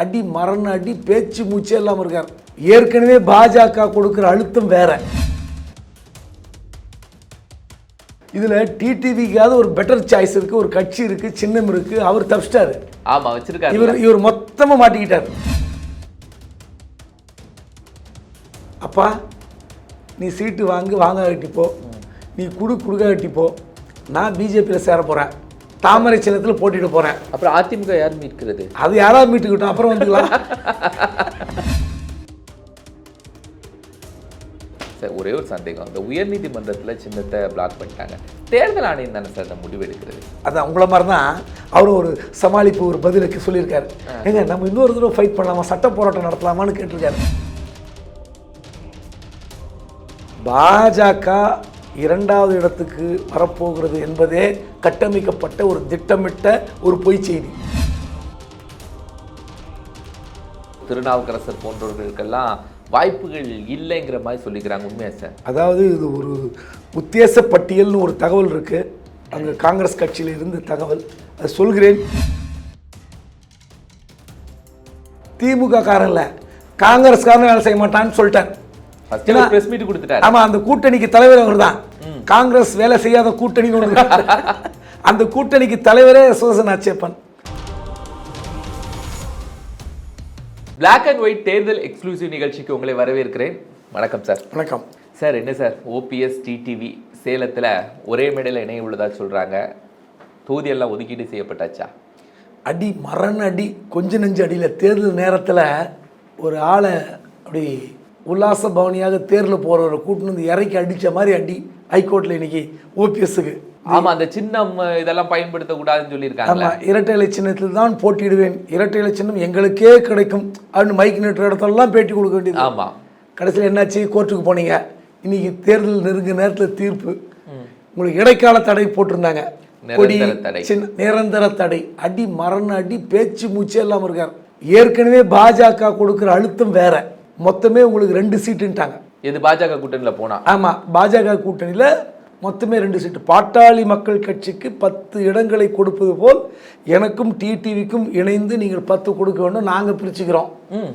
அடி மரண அடி பேச்சு மூச்சே இல்லாமல் இருக்கார். ஏற்கனவே பாஜக கொடுக்குற அழுத்தம் வேற. இதில் டிடிவிக்காவது ஒரு பெட்டர் சாய்ஸ் இருக்கு ஒரு கட்சி இருக்கு சின்னம் இருக்கு அவர் தப்பிச்சிட்டாரு. ஆமா வச்சிருக்காரு. இவர் இவர் மொத்தமாக மாட்டிக்கிட்டார். அப்பா நீ சீட்டு வாங்கு வாங்க கட்டிப்போ. நீ குடு குடுக்க கட்டிப்போ. நான் பிஜேபியில் சேர போகிறேன் தாமரை சின்னத்தில் போட்டியிட போகிறேன் அப்புறம் அதிமுக யார் மீட்கிறது? அது யாராவது மீட்டுக்கிட்டோம்? அப்புறம் வந்துக்கலாம் சார் ஒரே ஒரு சந்தேகம். இந்த உயர்நீதிமன்றத்துல சின்னத்தை பிளாக் பண்ணிட்டாங்க. தேர்தல் ஆணையம் தானே சார் இந்த முடிவு எடுக்கிறது? அது உங்கள மாதிரி தான் அவரும் ஒரு சமாளிப்பு ஒரு பதிலுக்கு சொல்லியிருக்காரு. ஏங்க நம்ம இன்னொரு தடவை ஃபைட் பண்ணலாமா? சட்ட போராட்டம் நடத்தலாமான்னு கேட்டிருக்காரு. பாஜக இரண்டாவது இடத்துக்கு வரப்போகிறது என்பதே கட்டமைக்கப்பட்ட ஒரு திட்டமிட்ட ஒரு பொய் செய்தி. திருநாவுக்கரசர் போன்றவர்களுக்கெல்லாம் வாய்ப்புகள் இல்லைங்கிற மாதிரி சொல்லிக்கிறாங்க உண்மையா சார்? அதாவது இது ஒரு உத்தேச பட்டியல்னு ஒரு தகவல் இருக்கு. அங்கே காங்கிரஸ் கட்சியில் இருந்து தகவல். அது சொல்கிறேன். திமுக காரன் இல்லை காங்கிரஸ்காரன் வேலை செய்ய மாட்டான்னு ஏன்னா- பிரஸ் மீட் கொடுத்துட்டாரு. ஆமா அந்த கூட்டணிக்கு தலைவர் அவர் தான் காங்கிரஸ் வேலை செய்யாத கூட்டணின்னு ஒன்று. அந்த கூட்டணிக்கு தலைவரே சுதர்சன் அச்சேப்பன் Black அண்ட் ஒயிட் தேர்தல் எக்ஸ்க்ளூசிவ் நிகழ்ச்சிக்கு உங்களை வரவேற்கிறேன். வணக்கம் சார் வணக்கம். சார் என்ன சார் ஓபிஎஸ் டிடிவி சேலத்துல ஒரே மேடையில் இணைய உள்ளதா சொல்றாங்க. தொகுதியெல்லாம் ஒதுக்கீடு செய்யப்பட்டாச்சா? அடி மரண அடி கொஞ்ச நெஞ்சு அடியில் தேர்தல் நேரத்தில் ஒரு ஆளை அப்படி உல்லாச பவனியாக தேர்தல் போகிறவரை கூட்டின்னு வந்து இறக்கி அடித்த மாதிரி அடி ஹைகோர்ட்டில் இன்னைக்கு ஓபிஎஸ்ஸுக்கு ஆமா அந்த சின்னம் இதெல்லாம் பயன்படுத்த கூடாதுன்னு சொல்லியிருக்காங்களே ஆமாம் இரட்டை இலை சின்னத்தில் தான் போட்டியிடுவேன். இரட்டை இலை சின்னம் எங்களுக்கே கிடைக்கும். அப்படின்னு மைக் நிறுத்துற இடத்துலலாம் பேட்டி கொடுக்க வேண்டியது. ஆமா. கடைசியில் என்னாச்சு? கோர்ட்டுக்கு போனீங்க. இன்னைக்கு தேர்தல் நெருங்க நேரத்தில் தீர்ப்பு. உங்களுக்கு இடைக்கால தடை போட்டிருந்தாங்க. கொடி நிரந்தர தடை. சின்ன நிரந்தர தடை. அடி மரண அடி பேச்சு மூச்சே இல்லாமல் இருக்கார். ஏற்கனவே பாஜக கொடுக்குற அழுத்தம் வேற. மொத்தமே உங்களுக்கு ரெண்டு சீட்டுன்ட்டாங்க. இது பாஜக கூட்டணியில போனா? ஆமாம் பாஜக கூட்டணியில் மொத்தமே ரெண்டு சீட்டு. பாட்டாளி மக்கள் கட்சிக்கு பத்து இடங்களை கொடுப்பது போல் எனக்கும் டிடிவிக்கும் இணைந்து நீங்கள் பத்து கொடுக்க வேண்டும் நாங்கள் பிரிச்சுக்கிறோம்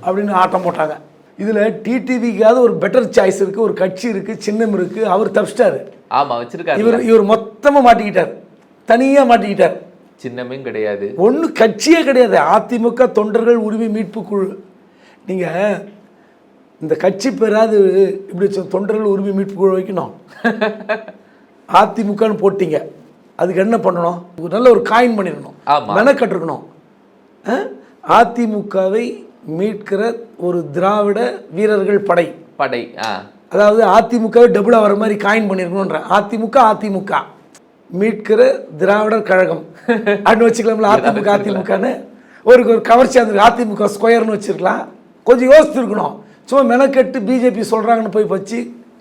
அப்படின்னு ஆட்டம் போட்டாங்க. இதில் டிடிவிக்காவது ஒரு பெட்டர் சாய்ஸ் இருக்குது ஒரு கட்சி இருக்குது சின்னம் இருக்குது அவர் தப்பிச்சிட்டாரு. ஆமா வச்சிருக்காரு. இவர் இவர் மொத்தமாக மாட்டிக்கிட்டார். தனியாக மாட்டிக்கிட்டார். சின்னமும் கிடையாது. ஒன்றும் கட்சியே கிடையாது. அதிமுக தொண்டர்கள் உரிமை மீட்பு குழு. நீங்கள் இந்த கட்சி பேராது இப்படி தொண்டர்கள் உரிமை மீட்பு குழு வைக்கணும். அதிமுகன்னு போட்டீங்க. அதுக்கு என்ன பண்ணணும்? நல்ல ஒரு காயின் பண்ணிடணும். மெனக்கட்டிருக்கணும்? அதிமுகவை மீட்கிற ஒரு திராவிட வீரர்கள் படை. படை அதாவது அதிமுகவை டபுளாக வர மாதிரி காயின் பண்ணியிருக்கணுன்ற அதிமுக அதிமுக. மீட்கிற திராவிடர் கழகம். அப்படின்னு வச்சுக்கலாம்ல அதிமுக அதிமுகன்னு. ஒரு ஒரு கவர்ச்சி அந்த அதிமுக ஸ்கொயர்னு வச்சிருக்கலாம். கொஞ்சம் யோசிச்சிருக்கணும். சும்மா மெனக்கெட்டு பிஜேபி சொல்கிறாங்கன்னு போய் வச்சு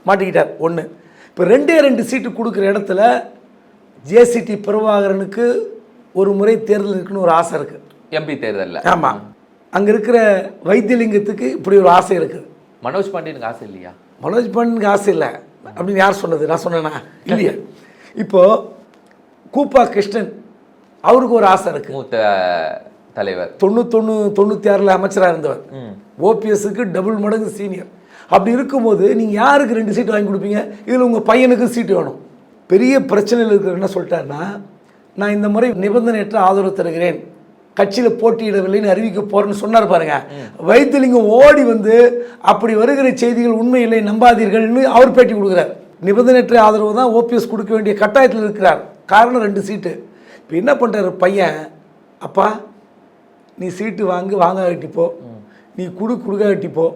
மாட்டிக்கிட்டார். ஒன்று இப்போ ரெண்டே ரெண்டு சீட்டு கொடுக்குற இடத்துல ஜேசிடி பிரபாகரனுக்கு ஒரு முறை தேர்தல் இருக்குன்னு ஒரு ஆசை இருக்குது எம்பி தேர்தல்ல. ஆமாம் அங்கே இருக்கிற வைத்தியலிங்கத்துக்கு இப்படி ஒரு ஆசை இருக்குது மனோஜ் பாண்டியனுக்கு ஆசை இல்லையா? மனோஜ் பாண்டியனுக்கு ஆசை இல்லை. அப்படின்னு யார் சொன்னது? நான் சொன்னேனா? இல்லையா. இப்போ கூப்பா கிருஷ்ணன் அவருக்கு ஒரு ஆசை இருக்கு. மூத்த தலைவர். தொண்ணூத்தொன்று தொண்ணூற்றி ஆறில் அமைச்சராக இருந்தவர். ஓபிஎஸ்க்கு டபுள் மடங்கு சீனியர். அப்படி இருக்கும்போது நீங்கள் யாருக்கு ரெண்டு சீட் வாங்கி கொடுப்பீங்க? இதில் உங்கள் பையனுக்கு சீட்டு வேணும். பெரிய பிரச்சனையில் இருக்கிற என்ன சொல்லிட்டாருன்னா நான் இந்த முறை நிபந்தனையற்ற ஆதரவு தருகிறேன். கட்சியில் போட்டியிடவில்லைன்னு அறிவிக்க போறேன்னு சொன்னார் பாருங்க. வைத்திலிங்கம் ஓடி வந்து அப்படி வருகிற செய்திகள் உண்மை இல்லை நம்பாதீர்கள்னு அவர் பேட்டி கொடுக்குறார். நிபந்தனையற்ற ஆதரவு தான் ஓபிஎஸ் கொடுக்க வேண்டிய கட்டாயத்தில் இருக்கிறார். காரணம் ரெண்டு சீட்டு. இப்போ என்ன பண்ணுறாரு பையன்? அப்பா நீ சீட்டு வாங்கு வாங்க கட்டிப்போ நீ குடு குடுக்க கட்டிப்போ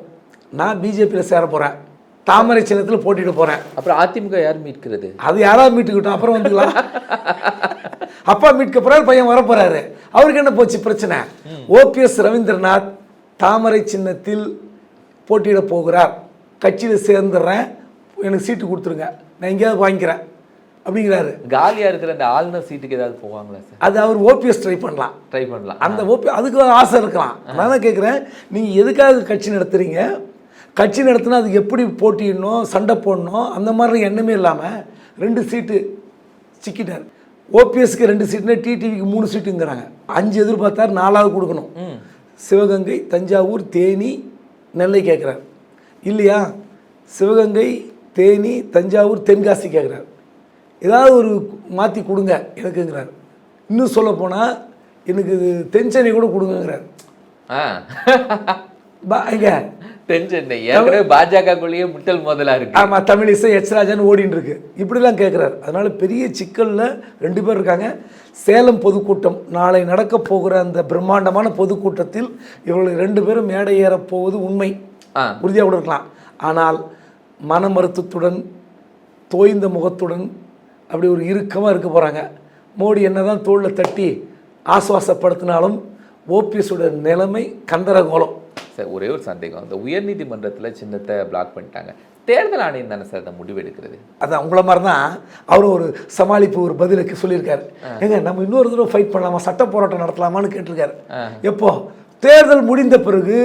நான் பிஜேபியில் சேர போகிறேன் தாமரை சின்னத்தில் போட்டியிட போகிறேன் அப்புறம் அதிமுக யார் மீட்கிறது? அது யாராவது மீட்டுக்கிட்டோம்? அப்புறம் வந்துக்கலாம். அப்பா மீட்க போறாரு பையன் வர போறாரு. அவருக்கு என்ன போச்சு? பிரச்சனை. ஓபிஎஸ் ரவீந்திரநாத் தாமரை சின்னத்தில் போட்டியிட போகிறார். கட்சியில் சேர்ந்துடுறேன். எனக்கு சீட்டு கொடுத்துருங்க. நான் எங்கேயாவது வாங்கிக்கிறேன். அப்படிங்கிறாரு. காலியா இருக்கிற அந்த ஆளுநர் சீட்டுக்கு ஏதாவது போவாங்களா சார்? அது அவர் ஓபிஎஸ் ட்ரை பண்ணலாம். ட்ரை பண்ணலாம். அந்த ஓபி அதுக்கு ஆசை இருக்கலாம். நான் தான் கேட்குறேன் நீங்கள் எதுக்காக கட்சி நடத்துறீங்க? கட்சி நடத்தினா அதுக்கு எப்படி போட்டியிடணும் சண்டை போடணும் அந்த மாதிரி எண்ணமே இல்லாமல் ரெண்டு சீட்டு சிக்கிட்டார். ஓபிஎஸ்க்கு ரெண்டு சீட்டுனா டிடிவிக்கு மூணு சீட்டுங்கிறாங்க. அஞ்சு எதிர்பார்த்தாரு நாலாவது கொடுக்கணும். சிவகங்கை தஞ்சாவூர் தேனி நெல்லை கேட்குறார் இல்லையா? சிவகங்கை தேனி தஞ்சாவூர் தென்காசி கேட்குறார் ஏதாவது ஒரு மாற்றி கொடுங்க எனக்குங்கிறார். இன்னும் சொல்லப்போனால் எனக்கு இது தென் சென்னை கூட பா எங்க? தென் சென்னை ஏற்கனவே பாஜகக்குள்ளேயே முட்டல் மோதலா இருக்கு. ஆமாம் தமிழிசை எச் ராஜான்னு ஓடின்னு இருக்கு. இப்படிலாம் கேட்குறாரு அதனால பெரிய சிக்கலில் ரெண்டு பேர் இருக்காங்க. சேலம் பொதுக்கூட்டம் நாளை நடக்க போகிற அந்த பிரம்மாண்டமான பொதுக்கூட்டத்தில் இவர்கள் ரெண்டு பேரும் மேடை ஏறப் போவது உண்மை. உறுதியாக கூட இருக்கலாம். ஆனால் மன மருத்துவத்துடன் தோய்ந்த முகத்துடன் அப்படி ஒரு இறுக்கமாக இருக்க போகிறாங்க மோடி என்னதான் தோளில் தட்டி ஆசுவாசப்படுத்தினாலும் ஓபிஎஸோட நிலைமை கந்தரகோலம் சார் ஒரே ஒரு சந்தேகம். இந்த உயர்நீதிமன்றத்துல சின்னத்தை பிளாக் பண்ணிட்டாங்க. தேர்தல் ஆணையம் தானே சார் அதை முடிவெடுக்கிறது? அது அவங்கள மாதிரி தான் அவரும் ஒரு சமாளிப்பு ஒரு பதிலுக்கு சொல்லியிருக்காரு. ஏங்க நம்ம இன்னொரு தடவை ஃபைட் பண்ணலாமா? சட்ட போராட்டம் நடத்தலாமான்னு கேட்டிருக்காரு. எப்போ? தேர்தல் முடிந்த பிறகு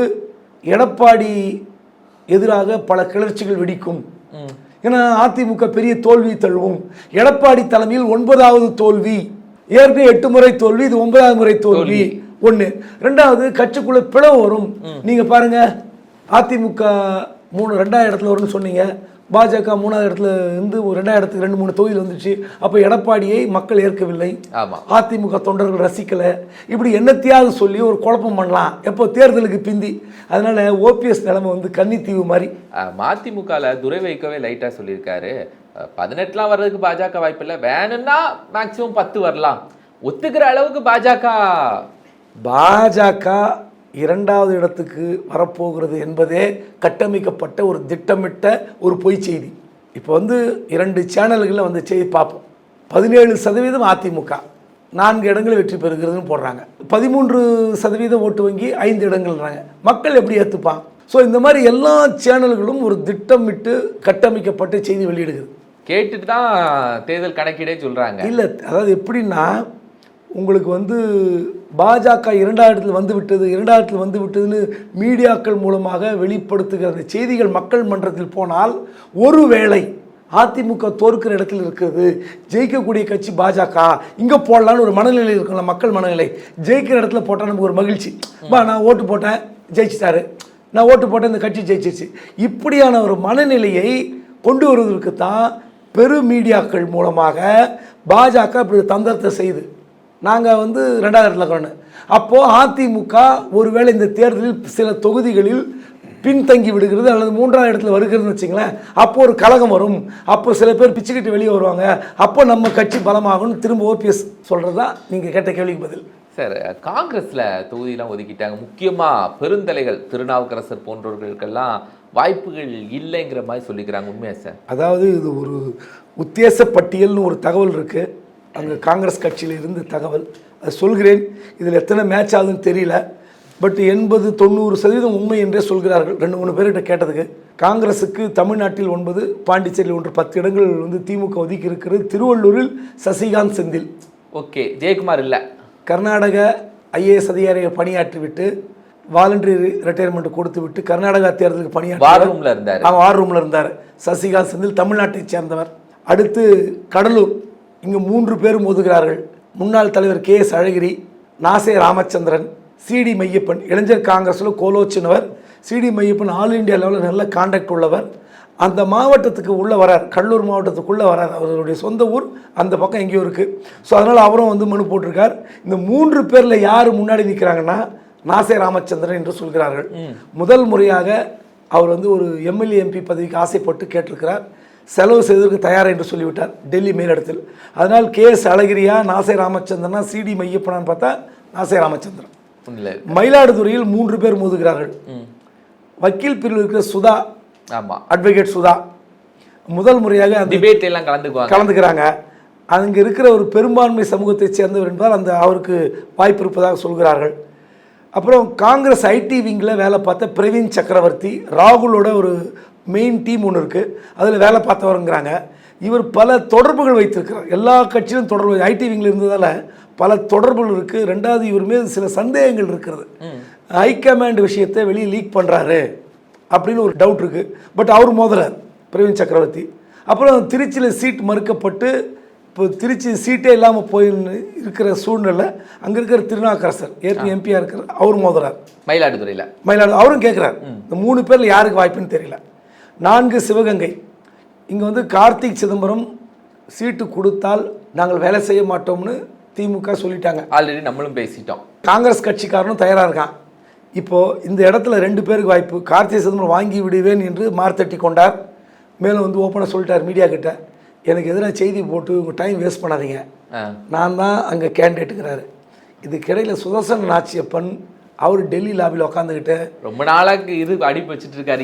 எடப்பாடி எதிராக பல கிளர்ச்சிகள் வெடிக்கும். ஏன்னா அதிமுக பெரிய தோல்வி தழுவும். எடப்பாடி தலைமையில் ஒன்பதாவது தோல்வி. ஏற்கனவே எட்டு முறை தோல்வி இது ஒன்பதாவது முறை தோல்வி. ஒன்று ரெண்டாவது கட்சிக்குள்ள பிளவு வரும். நீங்க பாருங்க அதிமுக மூணு ரெண்டாவது இடத்துல வரும்னு சொன்னீங்க. பாஜக மூணாவது இடத்துல இருந்து ஒரு ரெண்டாவது இடத்துக்கு ரெண்டு மூணு தொகுதியில் வந்துச்சு. அப்போ எடப்பாடியை மக்கள் ஏற்கவில்லை. ஆமா. அதிமுக தொண்டர்கள் ரசிக்கலை. இப்படி என்னத்தையாவது சொல்லி ஒரு குழப்பம் பண்ணலாம். எப்போ தேர்தலுக்கு பிந்தி. அதனால ஓபிஎஸ் நிலைமை வந்து கன்னித்தீவு மாதிரி. அஹ், மதிமுகல துரை வைக்கவே லைட்டா சொல்லியிருக்காரு. பதினெட்டுலாம் வர்றதுக்கு பாஜக வாய்ப்பு இல்லை. வேணும்னா மேக்சிமம் பத்து வரலாம். ஒத்துக்கிற அளவுக்கு பாஜக. பாஜக இரண்டாவது இடத்துக்கு வரப்போகிறது என்பதே கட்டமைக்கப்பட்ட ஒரு திட்டமிட்ட ஒரு பொய் செய்தி. இப்போ வந்து இரண்டு சேனல்களில் வந்து செய்தி பார்ப்போம். பதினேழு சதவீதம் அதிமுக. நான்கு இடங்களில் வெற்றி பெறுகிறதுன்னு போடுறாங்க. பதிமூன்று சதவீதம் ஓட்டு வங்கி ஐந்து இடங்கள்ன்றாங்க. மக்கள் எப்படி ஏற்றுப்பான் ஸோ இந்த மாதிரி எல்லா சேனல்களும் ஒரு திட்டமிட்டு கட்டமைக்கப்பட்ட செய்தி வெளியிடுகிறது. கேட்டுட்டு தான் தேர்தல் கணக்கீடே சொல்றாங்க. இல்லை அதாவது எப்படின்னா உங்களுக்கு வந்து பாஜக இரண்டாயிரத்தில் வந்து விட்டது இரண்டாயிரத்தில் வந்து விட்டதுன்னு மீடியாக்கள் மூலமாக வெளிப்படுத்துகிற அந்த செய்திகள் மக்கள் மன்றத்தில் போனால் ஒருவேளை அதிமுக தோற்கிற இடத்துல இருக்கிறது ஜெயிக்கக்கூடிய கட்சி பாஜக இங்கே போடலான்னு ஒரு மனநிலை இருக்குல்ல மக்கள் மனநிலை. ஜெயிக்கிற இடத்துல போட்டால் நமக்கு ஒரு மகிழ்ச்சி. பா நான் ஓட்டு போட்டேன் ஜெயிச்சிட்டாரு. நான் ஓட்டு போட்டேன் இந்த கட்சி ஜெயிச்சிச்சு இப்படியான ஒரு மனநிலையை கொண்டு வருவதற்கு தான் பெரு மீடியாக்கள் மூலமாக பாஜக இப்படி தந்திரத்தை செய்து நாங்கள் வந்து ரெண்டாவது இடத்துல இருக்கோன்னு அப்போது அதிமுக ஒருவேளை இந்த தேர்தலில் சில தொகுதிகளில் பின்தங்கி விடுகிறது அல்லது மூன்றாவது இடத்துல வருகிறதுன்னு வச்சுங்களேன் அப்போ ஒரு கலகம் வரும். அப்போ சில பேர் பிச்சுக்கிட்டு வெளியே வருவாங்க. அப்போ நம்ம கட்சி பலமாகும்னு திரும்ப ஓபிஎஸ் சொல்கிறது தான் நீங்கள் கேட்ட கேள்விக்கு பதில். சார் காங்கிரஸ்ல தொகுதியெல்லாம் ஒதுக்கிட்டாங்க. முக்கியமா பெருந்தலைகள் திருநாவுக்கரசர் போன்றவர்களுக்கெல்லாம் வாய்ப்புகள் இல்லைங்கிற மாதிரி சொல்லிக்கிறாங்க. உண்மையா சார்? அதாவது இது ஒரு உத்தேச பட்டியல்னு ஒரு தகவல் இருக்குது அங்கே காங்கிரஸ் கட்சியில் இருந்து தகவல். அது சொல்கிறேன். இதில் எத்தனை மேட்ச் ஆகுதுன்னு தெரியல. பட் எண்பது தொண்ணூறு சதவீதம் உண்மை என்றே சொல்கிறார்கள். ரெண்டு மூணு பேர்கிட்ட கேட்டதுக்கு. காங்கிரஸுக்கு தமிழ்நாட்டில் ஒன்பது பாண்டிச்சேரியில் ஒன்று பத்து இடங்கள் வந்து திமுக ஒதுக்கி இருக்கிறது. திருவள்ளூரில் சசிகாந்த் செந்தில். ஓகே ஜெயக்குமார் இல்ல. கர்நாடக ஐஏஎஸ் அதிகாரியை பணியாற்றிவிட்டு வாலண்டரி ரிட்டையர்மெண்ட் கொடுத்து விட்டு கர்நாடகா தேர்தலுக்கு பணியாற்றி வார் ரூம்ல இருந்தாரு. அவன் வார் ரூமில் இருந்தார். சசிகாந்த் செந்தில் தமிழ்நாட்டைச் சேர்ந்தவர். அடுத்து கடலூர். இங்கு மூன்று பேரும் ஒதுகிறார்கள் முன்னாள் தலைவர் K S Alagiri நாசே Ramachandran CD Maiyappan இளைஞர் காங்கிரஸில் கோலோச்சினவர் C D Meyyappan all India லெவலில் நல்ல காண்டாக்ட் உள்ளவர். அந்த மாவட்டத்துக்கு உள்ளே வரார் கடலூர் மாவட்டத்துக்குள்ளே வரார். அவருடைய சொந்த ஊர் அந்த பக்கம் எங்கேயோ இருக்குது ஸோ அதனால் அவரும் வந்து மனு போட்டிருக்கார். இந்த மூன்று பேரில் யார் முன்னாடி நிற்கிறாங்கன்னா நாசே ராமச்சந்திரன் என்று சொல்கிறார்கள். முதல் முறையாக அவர் வந்து ஒரு எம்எல்ஏ எம்பி பதவிக்கு ஆசைப்பட்டு கேட்டிருக்கிறார். செலவு செய்வதற்கு தயார் என்று சொல்லிவிட்டார் டெல்லி மேலிடத்தில். அதனால் கே எஸ் அழகிரியா நாசே ராமச்சந்திரனா சிடி மையப்பனான்னு பார்த்தா நாசே ராமச்சந்திரன். மயிலாடுதுறையில் மூன்று பேர் மோதுகிறார்கள். வக்கீல் பிரிவில் இருக்கிற சுதா ஆமா. அட்வொகேட் சுதா முதல் முறையாக டிபேட் எல்லாம் கலந்துக்குவாங்க. கலந்துக்கிறாங்க. அங்கே இருக்கிற ஒரு பெரும்பான்மை சமூகத்தைச் சேர்ந்தவர் என்பதால் அந்த அவருக்கு வாய்ப்பு இருப்பதாக சொல்கிறார்கள். அப்புறம் காங்கிரஸ் ஐடி விங்கில் வேலை பார்த்த பிரவீன் சக்கரவர்த்தி ராகுலோட ஒரு மெயின் டீம் ஒன்று இருக்குது அதில் வேலை பார்த்தவருங்கிறாங்க. இவர் பல தொடர்புகள் வைத்திருக்கிறார். எல்லா கட்சியிலும் தொடர்பு ஐடி விங்கில் இருந்ததால் பல தொடர்புகள் இருக்குது ரெண்டாவது இவர் மீது சில சந்தேகங்கள் இருக்கிறது. ஹைகமாண்ட் விஷயத்தை வெளியே லீக் பண்ணுறாரு அப்படின்னு ஒரு டவுட் இருக்குது பட் அவர் மோதுறார் பிரவீன் சக்கரவர்த்தி. அப்புறம் திருச்சியில் சீட் மறுக்கப்பட்டு இப்போ திருச்சி சீட்டே இல்லாமல் போய் இருக்கிற சூழ்நிலை அங்கே இருக்கிற திருநாக்கரசர் ஏற்கனவே எம்பியாக இருக்கிற அவர் மோதுறார் மயிலாடுதுறையில. மயிலாடு அவரும் கேட்குறாரு இந்த மூணு பேரில் யாருக்கு வாய்ப்புன்னு தெரியல. நான்கு சிவகங்கை. இங்கே வந்து கார்த்திக் சிதம்பரம் சீட்டு கொடுத்தால் நாங்கள் வேலை செய்ய மாட்டோம்னு திமுக சொல்லிட்டாங்க. ஆல்ரெடி நம்மளும் பேசிட்டோம். காங்கிரஸ் கட்சிக்காரனும் தயாராக இருக்கான் இப்போது இந்த இடத்துல ரெண்டு பேருக்கு வாய்ப்பு. கார்த்திகை சிதம்பரம் வாங்கி விடுவேன் என்று மார்த்தட்டி கொண்டார். மேலும் வந்து ஓப்பனாக சொல்லிட்டார் மீடியா கிட்ட. எனக்கு எதிராக செய்தி போட்டு உங்கள் டைம் வேஸ்ட் பண்ணாதீங்க. நான் தான் அங்கே கேண்டிடேட்டுங்கிறாரு இதுக்கிடையில் சுதர்சன் நாச்சியப்பன் அவர் டெல்லி லாபியில் உட்காந்துக்கிட்டு ரொம்ப நாளாக்கு இது அடிப்பு வச்சுட்டு இருக்காரு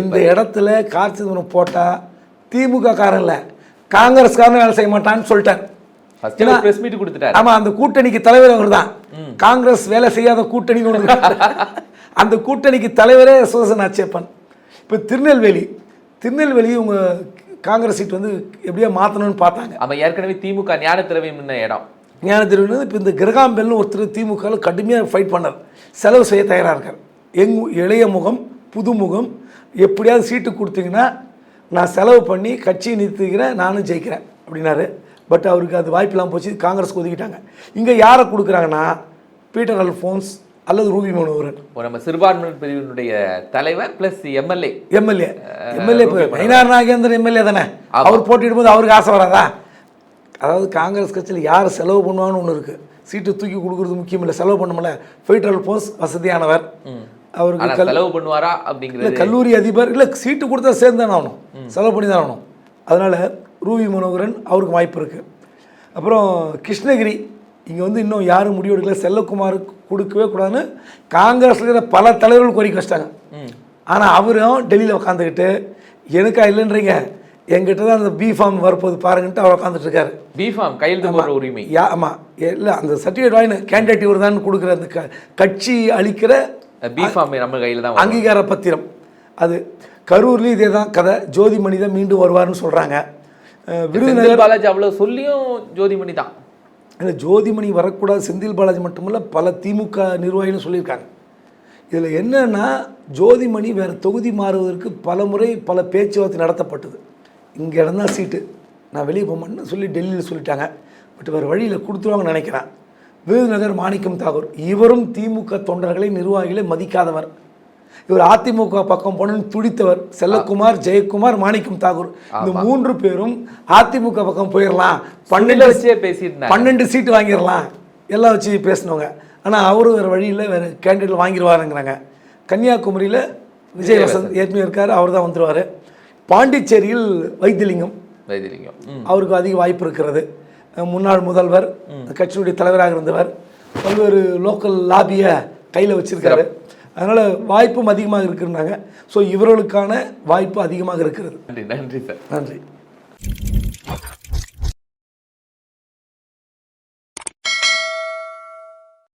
இந்த இடத்துல கார்த்திகை சிதம்பரம் போட்டால் திமுக காரன் இல்லை. காங்கிரஸ்காரன் வேலை செய்ய மாட்டான்னு சொல்லிட்டார். ஃபர்ஸ்ட் ஒரு பிரஸ் மீட் கொடுத்துட்டாரு. ஆமா அந்த கூட்டணிக்கு தலைவர் அவர் தான். காங்கிரஸ் வேலை செய்யாத இருக்கு. அந்த கூட்டணிக்கு தலைவரே சுதர்சன் ஆட்சேப்பன் இப்போ திருநெல்வேலி திருநெல்வேலி உங்க காங்கிரஸ் சீட் வந்து எப்படியோ மாற்றணும்னு பார்த்தாங்க. அவன் ஏற்கனவே திமுக ஞான திரவியம் இடம். ஞான திருவிழா இப்போ இந்த கிரகாம்பெல்னு ஒருத்தர் திமுகவில் கடுமையாக ஃபைட் பண்ணார். செலவு செய்ய தயாராக இருக்கார். எங் இளைய முகம் புது முகம் எப்படியாவது சீட்டு கொடுத்தீங்கன்னா நான் செலவு பண்ணி கட்சியை நிறுத்திக்கிறேன் நானும் ஜெயிக்கிறேன் அப்படின்னாரு. பட் அவருக்கு அது வாய்ப்பெல்லாம் போச்சு காங்கிரஸ் ஒதுக்கிட்டாங்க. இங்கே யாரை கொடுக்குறாங்கன்னா பீட்டர் அல்ஃபோன்ஸ் அல்லது ரூபி மனோகரன். நம்ம சிறுபான்மையினர் பிரிவினுடைய தலைவர் plus MLA MLA MLA Nainar Nagendran MLA தானே? அவர் போட்டியிடும்போது அவருக்கு ஆசை வராதா? அதாவது காங்கிரஸ் கட்சியில் யார் செலவு பண்ணுவான்னு ஒன்று இருக்குது சீட்டு தூக்கி கொடுக்குறது முக்கியம் இல்லை செலவு பண்ணமுல ஃபைட்டர் போஸ் வசதியானவர். அவருக்கு செலவு பண்ணுவாரா இல்லை அப்படிங்கிறது கல்லூரி அதிபர் இல்லை சீட்டு கொடுத்தா சேர்ந்து தானே ஆகணும் செலவு பண்ணி தான் ஆகணும். அதனால் ரூவி மனோகரன் அவருக்கு வாய்ப்பு இருக்குது அப்புறம் கிருஷ்ணகிரி இங்கே வந்து இன்னும் யாரும் முடிவெடுக்கல செல்லக்குமார் கொடுக்கவே கூடாதுன்னு காங்கிரஸில் இருக்கிற பல தலைவர்கள் கோரிக்கை வச்சிட்டாங்க. ஆனால் அவரும் டெல்லியில் உட்காந்துக்கிட்டு எனக்கா இல்லைன்றீங்க. என்கிட்ட தான் அந்த பி ஃபார்ம் வரப்போகுது பாருங்கன்ட்டு அவர் உட்காந்துட்டு இருக்காரு பிஃபார்ம் கையெழுத்து போடுற உரிமை. யா ஆமாம் இல்லை அந்த சர்டிஃபிகேட் வாங்கி கேண்டிடேட் இவர் தான் கொடுக்குற அந்த க கட்சி அளிக்கிற பிஃபார்ம் நம்ம கையில தான். அங்கீகார பத்திரம். அது கரூர்லேயும் இதே தான் கதை. ஜோதிமணி தான் மீண்டும் வருவார்னு சொல்கிறாங்க விருதுநகர் பாலாஜி அவ்வளவு சொல்லியும் ஜோதிமணி தான். இல்லை ஜோதிமணி வரக்கூடாது. செந்தில் பாலாஜி மட்டுமல்ல பல திமுக நிர்வாகிகளும் சொல்லியிருக்காங்க. இதில் என்னன்னா ஜோதிமணி வேறு தொகுதி மாறுவதற்கு பல முறை பல பேச்சுவார்த்தை நடத்தப்பட்டது. இங்கே இடம்தான் சீட்டு. நான் வெளியே போக மாட்டேன்னு சொல்லி டெல்லியில் சொல்லிட்டாங்க. பட் வேறு வழியில் கொடுத்துருவாங்கன்னு நினைக்கிறேன். விருதுநகர் மாணிக்கம் தாகூர். இவரும் திமுக தொண்டர்களை நிர்வாகிகளை மதிக்காதவர். இவர் அதிமுக பக்கம் போனன்னு துடித்தவர். செல்லக்குமார் ஜெயக்குமார் மாணிக்கம் தாகூர். இந்த மூன்று பேரும் அதிமுக பக்கம் போயிடலாம் பன்னெண்டு வச்சே பேசியிருந்தாங்க. பன்னெண்டு சீட்டு வாங்கிடலாம் எல்லாம் வச்சு பேசினவங்க. ஆனால் அவரும் வேறு வழியில் வேறு கேண்டிடேட் வாங்கிடுவாருங்கிறாங்க கன்னியாகுமரியில் விஜய் வசந்த் ஏற்கனவே இருக்கார். அவர் தான் வந்துடுவார் பாண்டிச்சேரியில் வைத்திலிங்கம். வைத்திலிங்கம். அவருக்கு அதிக வாய்ப்பு இருக்கிறது. முன்னாள் முதல்வர் கட்சியினுடைய தலைவராக இருந்தவர். பல்வேறு லோக்கல் லாபியை கையில் வச்சிருக்காரு. அதனால் வாய்ப்பும் அதிகமாக இருக்குன்னாங்க. ஸோ இவர்களுக்கான வாய்ப்பு அதிகமாக இருக்கிறது. நன்றி நன்றி சார். நன்றி.